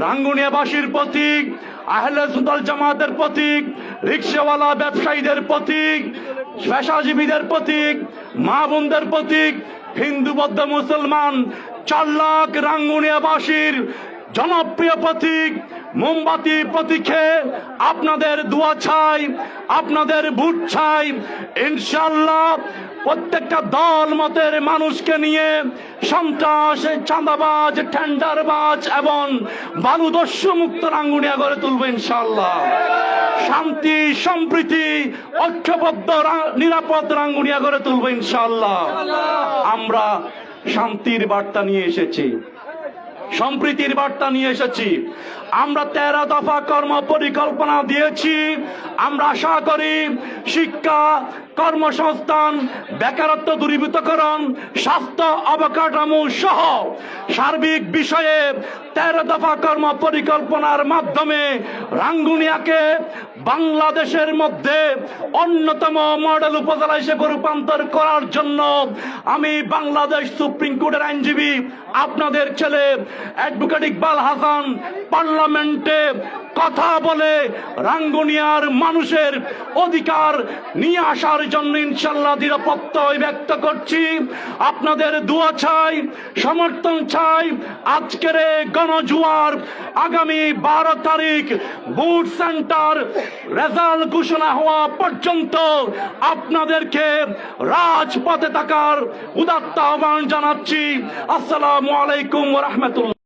রাঙ্গুনিয়াবাসীর প্রতীক আহলে সুদল জামাতের প্রতীক, রিক্সাওয়ালা ব্যবসায়ীদের প্রতীক, পেশাজীবীদের প্রতীক মা বোনদের প্রতীক, হিন্দু, বৌদ্ধ, মুসলমান, চার লাখ রাঙ্গুনিয়াবাসীর জনপ্রিয় প্রতীক, মোমবাতি প্রতীকে আপনাদের দোয়া চাই, আপনাদের ভোট চাই। ইনশাল্লাহ প্রত্যেকটা দল, মতের মানুষকে নিয়ে সন্ত্রাস, চাঁদাবাজ, টেন্ডারবাজ এবং বালুদস্যু মুক্ত রাঙ্গুনিয়া গড়ে তুলবো ইনশাল্লাহ শান্তি, সম্প্রীতি, ঐক্যবদ্ধ নিরাপদ রাঙ্গুনিয়া গড়ে তুলবো ইনশাল্লাহ আমরা শান্তির বার্তা নিয়ে এসেছি। সম্প্রীতির বার্তা নিয়ে এসেছি। আমরা তেরো দফা কর্ম পরিকল্পনা দিয়েছি। আমরা আশা করি শিক্ষা, কর্মসংস্থান, বেকারত্ব দূরীভূতকরণ, স্বাস্থ্য অবকাঠামো সহ সার্বিক বিষয়ে তেরো দফা কর্ম পরিকল্পনার মাধ্যমে রাঙ্গুনিয়াকে বাংলাদেশের মধ্যে অন্যতম মডেল উপজেলা হিসেবে রূপান্তর করার জন্য আমি বাংলাদেশ সুপ্রিম কোর্টের আইনজীবী, আপনাদের ছেলে অ্যাডভোকেট ইকবাল হাসান পার্লামেন্টে কথা বলে রাঙ্গুনিয়ার মানুষের অধিকার নিয়ে আসার জন্য ইনশাল্লাহ নিরাপত্তা ব্যক্ত করছি। আপনাদের দোয়া চাই, সমর্থন চাই, আজকের গণজুয়ার আগামী বারো তারিখ বুট সেন্টার রেজাল্ট ঘোষণা হওয়া পর্যন্ত আপনাদেরকে রাজপথে থাকার উদাত্ত আহ্বান জানাচ্ছি। আসসালামু আলাইকুম রহমতুল্লাহ।